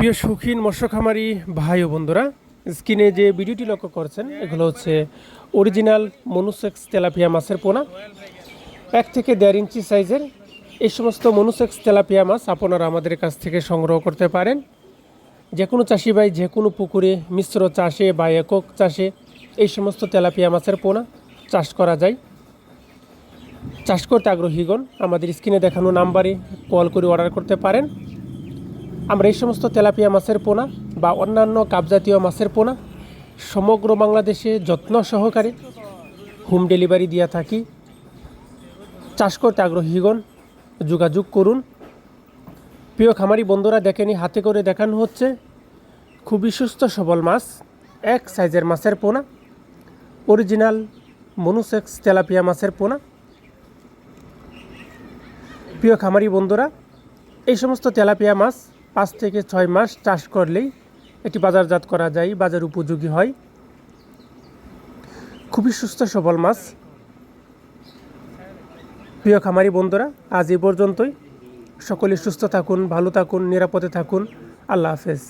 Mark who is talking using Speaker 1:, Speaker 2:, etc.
Speaker 1: প্রিয় শৌখিন মৎস্য খামারি ভাই ও বন্ধুরা, স্ক্রিনে যে ভিডিওটি লক্ষ্য করছেন, এগুলো হচ্ছে অরিজিনাল মনুসেক্স তেলাপিয়া মাছের পোনা। এক থেকে দেড় ইঞ্চি সাইজের এই সমস্ত মনুসেক্স তেলাপিয়া মাছ আপনারা আমাদের কাছ থেকে সংগ্রহ করতে পারেন। যে কোনো চাষি ভাই, যে কোনো পুকুরে, মিশ্র চাষে বা একক চাষে এই সমস্ত তেলাপিয়া মাছের পোনা চাষ করা যায়। চাষ করতে আগ্রহীগণ, আমাদের স্ক্রিনে দেখানো নাম্বারে কল করে অর্ডার করতে পারেন। আমরা এই সমস্ত তেলাপিয়া মাছের পোনা বা অন্যান্য কাপজাতীয় মাছের পোনা সমগ্র বাংলাদেশে যত্ন সহকারে হোম ডেলিভারি দিয়ে থাকি। চাষ করতে আগ্রহীগণ, যোগাযোগ করুন। প্রিয় খামারি বন্ধুরা, দেখেনি, হাতে করে দেখানো হচ্ছে, খুবই সুস্থ, সবল মাছ, এক সাইজের মাছের পোনা, অরিজিনাল মনুসেক্স তেলাপিয়া মাছের পোনা। প্রিয় খামারি বন্ধুরা, এই সমস্ত তেলাপিয়া মাছ পাঁচ থেকে ছয় মাস চাষ করলেই এটি বাজারজাত করা যায়, বাজার উপযোগী হয়। খুবই সুস্থ, সবল মাছ। প্রিয় খামারি বন্ধুরা, আজ এ পর্যন্তই। সকলে সুস্থ থাকুন, ভালো থাকুন, নিরাপদে থাকুন। আল্লাহ হাফেজ।